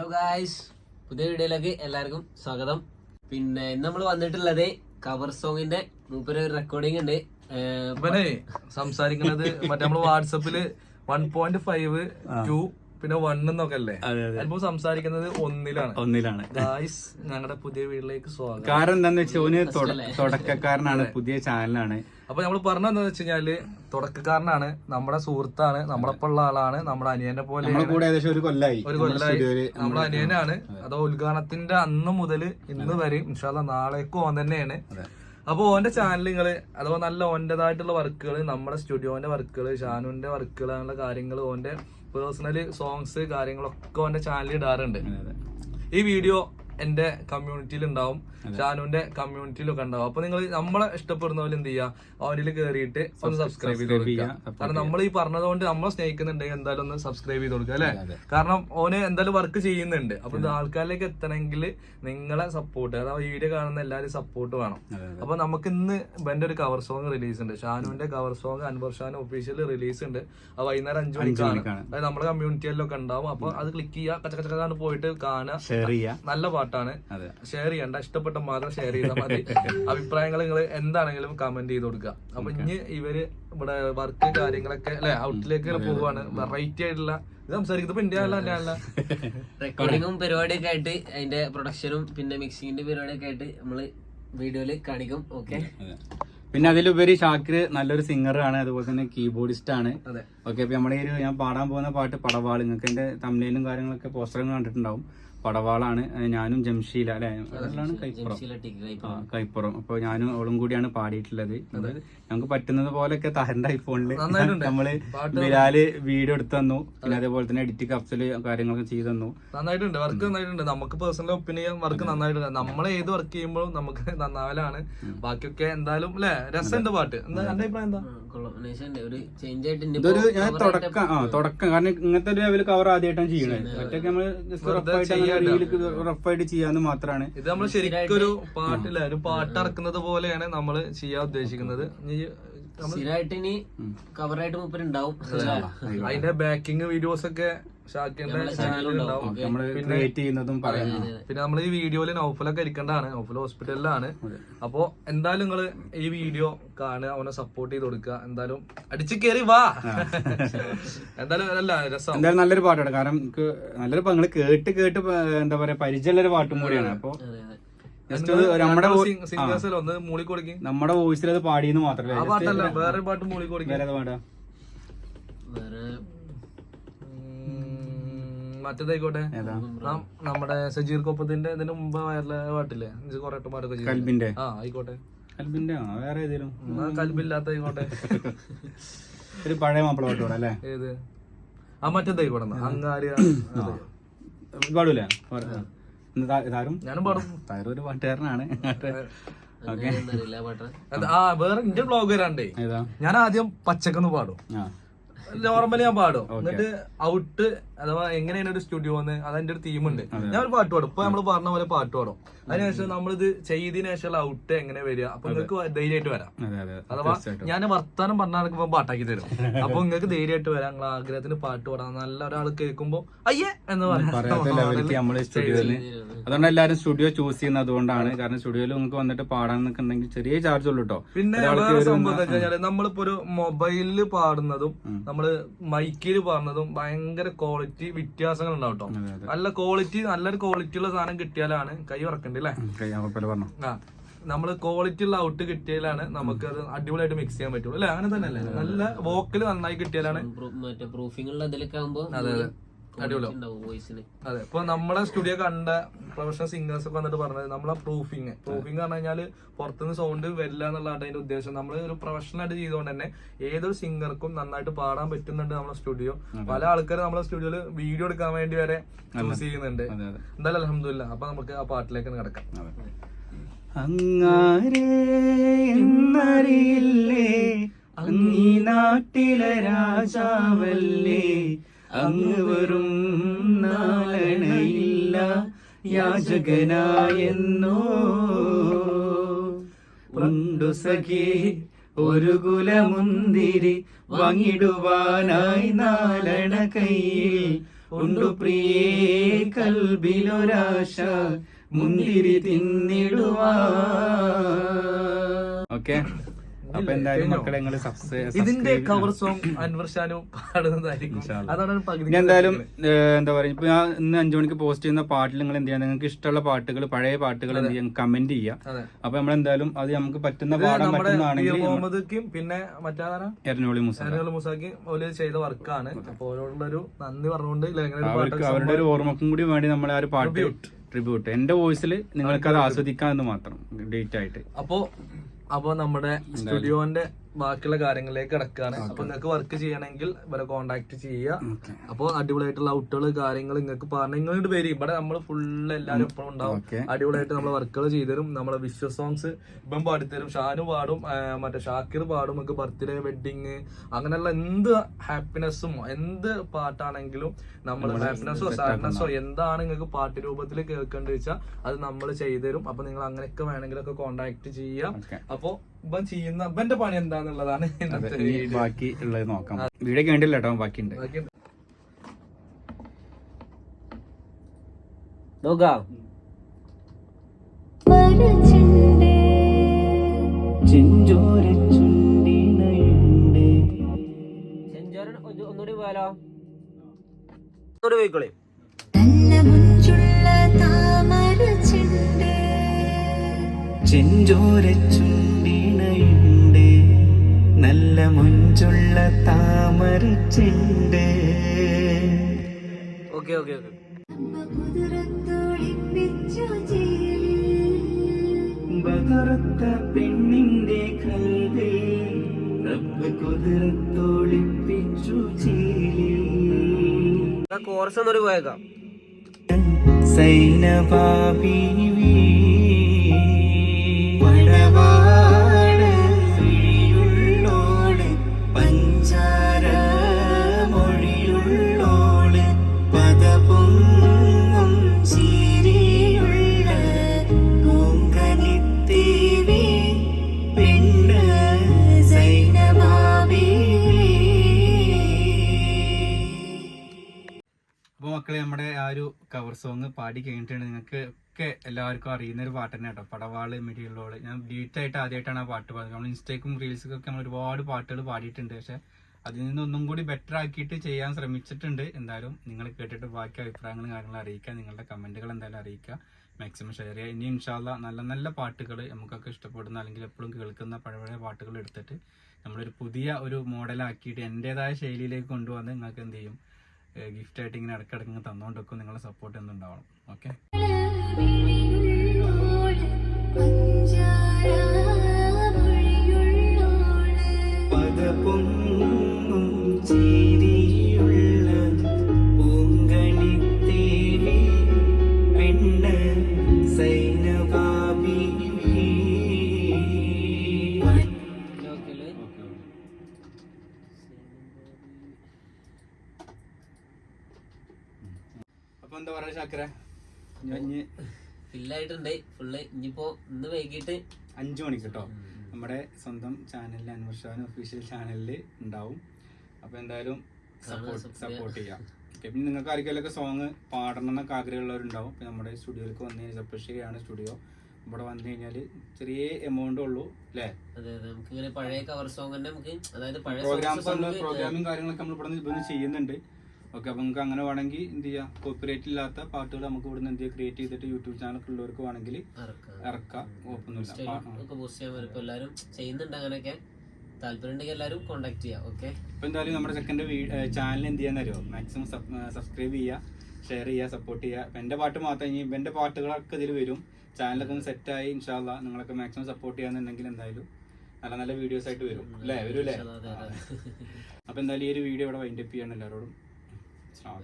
Hello guys പുതിയ വീഡിയോയിലേക്ക് എല്ലാവർക്കും സ്വാഗതം. പിന്നെ ഇന്ന് നമ്മൾ വന്നിട്ടുള്ളത് കവർ സോങ്ങിന്റെ മൂപ്പര് ഒരു റെക്കോർഡിംഗ് ഉണ്ട്. ഇവനെ സംസാരിക്കുന്നത് മറ്റേ നമ്മൾ വാട്സപ്പിൽ വൺ പോയിന്റ് ഫൈവ് ടു പിന്നെ വൺ എന്നൊക്കെ അല്ലേ? അതിപ്പോ സംസാരിക്കുന്നത് ഒന്നിലാണ്. ഒന്നിലാണ്. ഗായ്സ് ഞങ്ങളുടെ പുതിയ വീട്ടിലേക്ക് സ്വാഗതം. കാരണം എന്താന്ന് വെച്ചാൽ ഓന് തുടക്കക്കാരനാണ് പുതിയ ചാനലാണ്. അപ്പൊ നമ്മൾ പറഞ്ഞതെന്ന് വെച്ച് കഴിഞ്ഞാൽ തുടക്കക്കാരനാണ് നമ്മുടെ സുഹൃത്താണ് നമ്മളെപ്പുള്ള ആളാണ് നമ്മുടെ അനിയനെ പോലെ ഒരു കൊല്ലായി. ഒരു കൊല്ലായി. നമ്മുടെ അനിയനാണ്. അതോ. ഉദ്ഘാടനത്തിന്റെ അന്ന് മുതൽ ഇന്ന് വരെ ഇൻഷാല്ല നാളേക്കും ഓൻ തന്നെയാണ്. അപ്പൊ ഓന്റെ ചാനലുകൾ അഥവാ നല്ല ഓന്റേതായിട്ടുള്ള വർക്കുകൾ നമ്മുടെ സ്റ്റുഡിയോന്റെ വർക്കുകൾ ഷാനുവിന്റെ വർക്കുകൾ അങ്ങനെയുള്ള കാര്യങ്ങൾ ഓന്റെ പേഴ്സണൽ സോങ്സ് കാര്യങ്ങളൊക്കെ ഓന്റെ ചാനലിൽ ഇടാറുണ്ട്. ഈ വീഡിയോ എന്റെ കമ്മ്യൂണിറ്റിയിൽ ഉണ്ടാവും ഷാനുവിന്റെ കമ്മ്യൂണിറ്റിയിലൊക്കെ ഉണ്ടാവും അപ്പൊ നിങ്ങൾ നമ്മളെ ഇഷ്ടപ്പെടുന്ന പോലെ എന്ത് ചെയ്യുക അവനിൽ കയറിയിട്ട് ഒന്ന് സബ്സ്ക്രൈബ് ചെയ്ത് കൊടുക്കുക കാരണം നമ്മൾ ഈ പറഞ്ഞതുകൊണ്ട് നമ്മളെ സ്നേഹിക്കുന്നുണ്ടെങ്കിൽ എന്തായാലും ഒന്ന് സബ്സ്ക്രൈബ് ചെയ്ത് കൊടുക്കുക അല്ലെ? കാരണം ഓന് എന്തായാലും വർക്ക് ചെയ്യുന്നുണ്ട്. അപ്പൊ ഇത് ആൾക്കാരിലേക്ക് എത്തണമെങ്കിൽ നിങ്ങളെ സപ്പോർട്ട് അതായത് വീഡിയോ കാണുന്ന എല്ലാവരും സപ്പോർട്ട് വേണം. അപ്പൊ നമുക്ക് ഇന്ന് ബെന്റെ ഒരു കവർ സോങ് റിലീസ് ഉണ്ട്. ഷാനുവിന്റെ cover song Anwar Shan official release ഉണ്ട്. അത് വൈകുന്നേരം അഞ്ചു മണിക്കാണ്. അതായത് നമ്മുടെ കമ്മ്യൂണിറ്റിയിലൊക്കെ ഉണ്ടാവും അപ്പൊ അത് ക്ലിക്ക് ചെയ്യുക കച്ചക്കച്ചക്കാണ് പോയിട്ട് കാണുക. നല്ല പാട്ട്. പാട്ടാണ്. അതെ. ഷെയർ ചെയ്യണ്ട. ഇഷ്ടപ്പെട്ട മാത്രം ഷെയർ ചെയ്താൽ മതി. അഭിപ്രായങ്ങൾ നിങ്ങൾ എന്താണെങ്കിലും കമന്റ് ചെയ്ത് കൊടുക്കുക അപ്പൊ ഇനി ഇവർ ഇവിടെ വർക്ക് കാര്യങ്ങളൊക്കെ അല്ലെ ഔട്ടിലേക്ക് പോവാണ്. വെറൈറ്റി ആയിട്ടുള്ള റെക്കോർഡിങ്ങും പരിപാടിയൊക്കെ ആയിട്ട് അതിന്റെ പ്രൊഡക്ഷനും പിന്നെ മിക്സിങ്ങിന്റെ പരിപാടിയൊക്കെ ആയിട്ട് നമ്മൾ വീഡിയോയിൽ കാണിക്കും. ഓക്കെ അതെ. പിന്നെ അതിലുപരി ഷാക്കിർ നല്ലൊരു സിംഗറാണ് അതുപോലെ തന്നെ കീബോർഡിസ്റ്റ് ആണ്. അതെ. ഓക്കെ അപ്പൊ നമ്മളെ ഈ ഒരു ഞാൻ പാടാൻ പോകുന്ന പാട്ട് പടവാൾ നിങ്ങൾക്ക് എന്റെ തമിഴിലും കാര്യങ്ങളൊക്കെ പോസ്റ്ററും കണ്ടിട്ടുണ്ടാവും. പടവാളാണ്. ഞാനും ജംഷീല അല്ലെ? അതെല്ലാം കൈപ്പുറം. ആ, കൈപ്പുറം. അപ്പൊ ഞാനും അവളും കൂടിയാണ് പാടിയിട്ടുള്ളത്. നമുക്ക് ഞങ്ങൾക്ക് പറ്റുന്നത് പോലെയൊക്കെ തഹന്റെ ഐഫോണിൽ നന്നായിട്ടുണ്ട്. നമ്മൾ ബിലാൽ വീഡിയോ എടുത്തു തന്നു. പിന്നെ അതേപോലെ തന്നെ എഡിറ്റ് കപ്സൽ കാര്യങ്ങളൊക്കെ ചെയ്തു തന്നു. നന്നായിട്ടുണ്ട്. വർക്ക് നന്നായിട്ടുണ്ട്. നമുക്ക് പേഴ്സണൽ ഒപ്പീനിയൻ വർക്ക് നന്നായിട്ടുണ്ട്. നമ്മൾ ഏത് വർക്ക് ചെയ്യുമ്പോഴും നമുക്ക് നന്നാവലാണ്. ബാക്കിയൊക്കെ എന്തായാലും അല്ലെ രസമുണ്ട് പാട്ട്. എന്റെ അഭിപ്രായം എന്താ? ഇതൊരു ഞാൻ തുടക്കം. ആ തുടക്കം. കാരണം ഇങ്ങനത്തെ ഒരു ലെവൽ കവർ ആദ്യമായിട്ടാണ് ചെയ്യണത്. മറ്റൊക്കെ നമ്മൾ ജസ്റ്റ് റഫായിട്ട് ചെയ്യാന്ന് മാത്രമാണ് ഇത് നമ്മൾ ശരിക്കും ഒരു പാട്ടില്ല ഒരു പാട്ട് ഇറക്കുന്നത് പോലെയാണ് നമ്മൾ ചെയ്യാൻ ഉദ്ദേശിക്കുന്നത്. സ്ഥിരമായിട്ട് ഇനി കവറായിട്ട് മൂപ്പർ ഉണ്ടാവും. അതിന്റെ ബാക്കിംഗ് വീഡിയോസ് ഒക്കെ ഷാക്കിന്റെ ഉണ്ടാവും ക്രിയേറ്റ് ചെയ്യുന്നതും പിന്നെ നമ്മൾ ഈ വീഡിയോയിൽ നൗഫലൊക്കെ ഇരിക്കേണ്ടതാണ് നൗഫൽ ഹോസ്പിറ്റലിലാണ്. അപ്പോ എന്തായാലും നിങ്ങൾ ഈ വീഡിയോ കാണുക അവനെ സപ്പോർട്ട് ചെയ്ത് കൊടുക്കുക. എന്തായാലും അടിച്ചു കയറി വാ. എന്തായാലും അല്ല രസം. എന്തായാലും നല്ലൊരു പാട്ടാണ്. കാരണം എനിക്ക് നല്ലൊരു പങ്ങൾ കേട്ട് കേട്ട് എന്താ പറയാ പരിചയമുള്ള ഒരു പാട്ടും കൂടിയാണ്. അപ്പൊ നമ്മുടെ നമ്മുടെ വോയിസിൽ അത് പാടിയെന്ന് പാട്ടല്ല വേറെ പാട്ട് മൂളി കൊടുക്കും. വേറെ പാട്ടാ വേറെ മറ്റേതായിക്കോട്ടെ? നമ്മുടെ സജീർ കൊപ്പത്തിന്റെ ഇതിന് മുമ്പ് വയറിലെ പാട്ടില്ലേ? കൊറേ പാട്ടൊക്കെ കൽബിന്റെ? ആ ആയിക്കോട്ടെ. കൽബിന്റെ വേറെ ഏതെങ്കിലും കൽബില്ലാത്ത ആയിക്കോട്ടെ. ഒരു പഴയ മാപ്പിള പാട്ട് അല്ലേ? ഏത്? ആ മറ്റേതായിക്കോട്ടെ. അങ്ങാരി. പാടൂലേ? ഞാനും പാടും. താരം ഒരു പാട്ടുകാരനാണ്. ആ വേറെ ഇന്റെ ബ്ലോഗ് വരാണ്ടേ. ഞാൻ ആദ്യം പച്ചക്കെന്ന് പാടും. ആ. നോർമലി ഞാൻ പാടും. എന്നിട്ട് ഔട്ട് അഥവാ എങ്ങനെയാണ് ഒരു സ്റ്റുഡിയോ എന്ന് അതെന്റെ ഒരു തീമുണ്ട് ഞാൻ ഒരു പാട്ട് പാടും. ഇപ്പൊ നമ്മൾ പറഞ്ഞ പോലെ പാട്ട് പാടും. അതിനുശേഷം നമ്മളിത് ചെയ്തതിനു ശേഷമുള്ള ഔട്ട് എങ്ങനെ വരിക? അപ്പൊ നിങ്ങൾക്ക് ധൈര്യമായിട്ട് വരാം. അഥവാ ഞാൻ വർത്താനം പറഞ്ഞാൽ പാട്ടാക്കി തരും. അപ്പൊ നിങ്ങൾക്ക് ധൈര്യമായിട്ട് വരാം. നിങ്ങൾ ആഗ്രഹത്തിന് പാട്ട് പാടാം. നല്ല ഒരാൾ കേൾക്കുമ്പോ അയ്യേ എന്ന് പറയാം. അതുകൊണ്ട് എല്ലാരും സ്റ്റുഡിയോ ചൂസ് ചെയ്യുന്നത് അതുകൊണ്ടാണ്. കാരണം സ്റ്റുഡിയോയിൽ നിങ്ങൾക്ക് വന്നിട്ട് പാടാൻ നിൽക്കുന്നുണ്ടെങ്കിൽ ചെറിയ ചാർജ് ഉള്ളൂ കേട്ടോ പിന്നെ സംഭവം നമ്മളിപ്പോ ഒരു മൊബൈലിൽ പാടുന്നതും നമ്മൾ മൈക്കിൽ പാടുന്നതും ഭയങ്കര ക്വാളിറ്റി വ്യത്യാസങ്ങൾ ഉണ്ടാവും കേട്ടോ നല്ല ക്വാളിറ്റി നല്ലൊരു ക്വാളിറ്റി ഉള്ള സാധനം കിട്ടിയാലാണ് കൈ ഉറക്കണ്ടേ അല്ലേ? ആ നമ്മൾ ക്വാളിറ്റി ഉള്ള ഔട്ട് കിട്ടിയാലാണ് നമുക്ക് അത് അടിപൊളിയായിട്ട് മിക്സ് ചെയ്യാൻ പറ്റുള്ളൂ. അല്ലെ അങ്ങനെ തന്നെ അല്ലേ നല്ല വോക്കൽ നന്നായി കിട്ടിയാലാണ് മറ്റേ പ്രൂഫിംഗ് ഉള്ള ഇതിലൊക്കെ ആകുമ്പോ അതെ ഇപ്പൊ നമ്മളെ സ്റ്റുഡിയോ കണ്ട പ്രൊഫഷണൽ സിംഗേഴ്സ് ഒക്കെ വന്നിട്ട് പറഞ്ഞത് നമ്മളെ പ്രൂഫിങ് പ്രൂഫിങ് പറഞ്ഞു കഴിഞ്ഞാൽ പുറത്തുനിന്ന് സൗണ്ട് വരില്ല എന്നുള്ളതാണ് അതിന്റെ ഉദ്ദേശം. നമ്മൾ ഒരു പ്രൊഫഷണൽ ആയിട്ട് ചെയ്തുകൊണ്ട് തന്നെ ഏതൊരു സിംഗർക്കും നന്നായിട്ട് പാടാൻ പറ്റുന്നുണ്ട് നമ്മുടെ സ്റ്റുഡിയോ പല ആൾക്കാരും നമ്മളെ സ്റ്റുഡിയോയിൽ വീഡിയോ എടുക്കാൻ വേണ്ടി വരെ ചൂസ് ചെയ്യുന്നുണ്ട്. അതെ അതെ. എന്തായാലും അലഹമില്ല അപ്പൊ നമുക്ക് ആ പാട്ടിലേക്ക് കിടക്കാം. അങ്ങാരേ എന്നറിയില്ലേ? അങ്ങീ നാട്ടിലെ രാജാവല്ലേ? അങ്ങ് വെറും നാലണയില്ല യാചകനായെന്നോ? ഉണ്ടു സഖി ഒരു കുലമുന്തിരി വാങ്ങിടുവാനായി നാലണ കയ്യിൽ. ഉണ്ടു പ്രിയേ കൽബിലൊരാശ മുന്തിരി തിന്നിടുവാ. ഓക്കെ അപ്പൊ എന്തായാലും മക്കളെ നിങ്ങൾ ഇതിന്റെ കവർ സോങ് അൻവർ ഷാനു പാടുന്നതായിരിക്കും. അതാണ് ഒരു പകുതി ഇനി എന്തായാലും എന്താ പറയുക ഇപ്പൊ ഞാൻ ഇന്ന് അഞ്ചു മണിക്ക് പോസ്റ്റ് ചെയ്യുന്ന പാട്ടിൽ നിങ്ങൾ എന്ത് ചെയ്യാം? നിങ്ങൾക്ക് ഇഷ്ടമുള്ള പാട്ടുകൾ പഴയ പാട്ടുകൾ എന്ത് ചെയ്യാം? കമന്റ് ചെയ്യാം. അപ്പൊ നമ്മൾ എന്തായാലും അത് നമുക്ക് പറ്റുന്ന പാടാൻ പറ്റുന്നതാണെങ്കിൽ മുഹമ്മദ്ക്കും പിന്നെ മറ്റാതാണ് എരഞ്ഞോളി മുസ. സാനുവൽ മുസാക്കി ഓൽ ചെയ്ത വർക്കാണ്. അപ്പൊ ഓരോടുള്ളൊരു നന്ദി പറഞ്ഞുകൊണ്ട് ഒരു അവരുടെ ഒരു ഓർമ്മക്കും കൂടി വേണ്ടി നമ്മളെ ആ ഒരു പാട്ട് ട്രിബ്യൂട്ട് എന്റെ വോയിസിൽ നിങ്ങൾക്ക് അത് ആസ്വദിക്കാമെന്ന് മാത്രം. ഡേറ്റ് ആയിട്ട്. അപ്പോ അപ്പോ നമ്മുടെ സ്റ്റുഡിയോന്റെ ബാക്കിയുള്ള കാര്യങ്ങളിലേക്ക് കിടക്കുകയാണ് അപ്പൊ നിങ്ങൾക്ക് വർക്ക് ചെയ്യണമെങ്കിൽ ഇവരെ കോണ്ടാക്ട് ചെയ്യുക. അപ്പൊ അടിപൊളിയായിട്ടുള്ള ഔട്ടുകൾ കാര്യങ്ങൾ നിങ്ങൾക്ക് പറഞ്ഞു ഇങ്ങോട്ട് വരും ഇവിടെ നമ്മൾ ഫുള്ള് എല്ലാവരും എപ്പോഴും ഉണ്ടാവും. അടിപൊളിയായിട്ട് നമ്മളെ വർക്കുകൾ ചെയ്തുതരും. നമ്മളെ വിശ്വ സോങ്സ് ഇപ്പം പാടിത്തരും. ഷാനു പാടും. മറ്റേ ഷാക്കിർ പാടും. നമുക്ക് ബർത്ത്ഡേ വെഡിങ് അങ്ങനെയുള്ള എന്ത് ഹാപ്പിനെസ്സും എന്ത് പാട്ടാണെങ്കിലും നമ്മൾ ഹാപ്പിനെസ്സോ സാഡ്നെസ്സോ എന്താണ് നിങ്ങൾക്ക് പാട്ട് രൂപത്തിൽ കേൾക്കേണ്ടത് വെച്ചാൽ അത് നമ്മൾ ചെയ്തു ചെയ്തുതരും. അപ്പൊ നിങ്ങൾ അങ്ങനെയൊക്കെ വേണമെങ്കിലൊക്കെ കോണ്ടാക്ട് ചെയ്യുക. ഓക്കെ. അപ്പൊ ഇവൻ ചെയ്യുന്ന ഇവന്റെ പണി എന്താന്നുള്ളതാണ് ബാക്കി ഉള്ളത് നോക്കാം. വീഡിയോ കേണ്ടില്ല കേട്ടോ ബാക്കിയുണ്ട്. ബാക്കി നോക്കാം. ഒന്നുകൂടി പോയാലോ? ഒന്നുകൂടി പോയിക്കോളേ. നല്ല നല്ല മുഞ്ചുള്ള താമരച്ചുണ്ട് ഓക്കെ ഓക്കെ ഓക്കെ. ബദറത്ത പെണ്ണിന്റെ കൽവേ റബ്ബ് കുതിരത്തോളിപ്പിച്ചു കോറസ് ഒന്നുകൂടി പോയേക്കാം. സൈനബാബീവി വടവാട് മക്കളെ നമ്മുടെ ആ ഒരു കവർ സോങ് പാടി കഴിഞ്ഞിട്ടുണ്ട് നിങ്ങൾക്ക് ഒക്കെ എല്ലാവർക്കും അറിയുന്ന ഒരു പാട്ട് തന്നെ കേട്ടോ. പടവാൾ മിടിയുള്ളോൾ. ഞാൻ ഡീറ്റ് ആയിട്ട് ആദ്യമായിട്ടാണ് ആ പാട്ട് പാടുന്നത്. നമ്മൾ ഇൻസ്റ്റയ്ക്കും ഒക്കെ നമ്മൾ ഒരുപാട് പാട്ടുകൾ പാടിയിട്ടുണ്ട്. പക്ഷെ അതിൽ നിന്ന് ഒന്നും കൂടി ബെറ്റർ ആക്കിയിട്ട് ചെയ്യാൻ ശ്രമിച്ചിട്ടുണ്ട്. എന്തായാലും നിങ്ങൾ കേട്ടിട്ട് ബാക്കി അഭിപ്രായങ്ങളും കാര്യങ്ങളും അറിയിക്കുക. നിങ്ങളുടെ കമന്റുകൾ എന്തായാലും അറിയിക്കുക. മാക്സിമം ഷെയർ ചെയ്യുക. ഇനി ഇൻഷാല്ല നല്ല നല്ല പാട്ടുകൾ നമുക്കൊക്കെ ഇഷ്ടപ്പെടുന്ന അല്ലെങ്കിൽ എപ്പോഴും കേൾക്കുന്ന പഴയ പാട്ടുകൾ എടുത്തിട്ട് നമ്മളൊരു പുതിയ ഒരു മോഡലാക്കിയിട്ട് എന്റെതായ ശൈലിയിലേക്ക് കൊണ്ടുവന്ന് നിങ്ങൾക്ക് എന്ത് ചെയ്യും? ഗിഫ്റ്റ് ആയിട്ട് ഇങ്ങനെ ഇടയ്ക്കിടയ്ക്ക് ഇങ്ങനെ തന്നുകൊണ്ടിരിക്കും നിങ്ങളുടെ സപ്പോർട്ട് എന്തുണ്ടാവണം ഓക്കെ ശാക്കര ഞാൻ ഫില്ലായിട്ടുണ്ട്. ഫുള്ള് ഇനിയിപ്പോ ഇന്ന് വൈകിട്ട് അഞ്ചു മണിക്ക് കേട്ടോ നമ്മുടെ സ്വന്തം ചാനലിൽ അൻവർഷാൻ ഒഫീഷ്യൽ ചാനലിൽ ഉണ്ടാവും. അപ്പൊ എന്തായാലും സപ്പോർട്ട് സപ്പോർട്ട് ചെയ്യാം. പിന്നെ നിങ്ങൾക്ക് ആർക്കെങ്കിലൊക്കെ സോങ് പാടണം എന്നൊക്കെ ആഗ്രഹമുള്ളവരുണ്ടാവും. പിന്നെ നമ്മുടെ സ്റ്റുഡിയോയിലേക്ക് വന്നു കഴിഞ്ഞാൽ ആണ് സ്റ്റുഡിയോ ഇവിടെ വന്നു കഴിഞ്ഞാൽ ചെറിയ എമൗണ്ട് ഉള്ളൂ അല്ലേ അതെ അതെ. നമുക്ക് പഴയ കവർ സോങ് തന്നെ നമുക്ക് അതായത് പഴയ പ്രോഗ്രാംസ് പ്രോഗ്രാമും കാര്യങ്ങളൊക്കെ നമ്മൾ ഇവിടെ നിന്ന് ചെയ്യുന്നുണ്ട്. ഓക്കെ അപ്പോൾ നിങ്ങൾക്ക് അങ്ങനെ വേണമെങ്കിൽ എന്ത് ചെയ്യാം? കോപ്പറേറ്റ് ഇല്ലാത്ത പാട്ടുകൾ നമുക്ക് ഇവിടുന്ന് എന്ത് ചെയ്യാം? ക്രിയേറ്റ് ചെയ്തിട്ട് യൂട്യൂബ് ചാനൽ ഉള്ളവർക്ക് വേണമെങ്കിൽ ഇറക്കാം. ഇറക്കാം. കുഴപ്പമൊന്നുമില്ല സ്റ്റൈലും പാ- ഒക്കെ ബൂസ്റ്റ് ചെയ്യാൻ വരും. ഇപ്പൊ എല്ലാരും ചെയ്യുന്നുണ്ട് അങ്ങനെയൊക്കെ. താല്പര്യം ഉണ്ടെങ്കിൽ എല്ലാരും ചെയ്യാം. ഓക്കെ അപ്പൊ എന്തായാലും നമ്മുടെ സെക്കൻഡ് ചാനൽ എന്ത് ചെയ്യാൻ അറിയോ? മാക്സിമം സബ്സ്ക്രൈബ് ചെയ്യുക ഷെയർ ചെയ്യുക സപ്പോർട്ട് ചെയ്യുക. എന്റെ എന്റെ പാട്ട് മാത്രം ഇനി എന്റെ പാട്ടുകളൊക്കെ ഇതിൽ വരും. ചാനലൊക്കെ ഒന്ന് സെറ്റ് ആയി ഇൻഷാല്ല നിങ്ങളൊക്കെ മാക്സിമം സപ്പോർട്ട് ചെയ്യാന്നുണ്ടെങ്കിൽ എന്തായാലും നല്ല നല്ല വീഡിയോസ് ആയിട്ട് വരും. അല്ലേ? വരും അല്ലേ അപ്പൊ എന്തായാലും ഈ ഒരു വീഡിയോ ഇവിടെ വൈൻഡപ്പ് ചെയ്യാണ് എല്ലാവരോടും. It's not.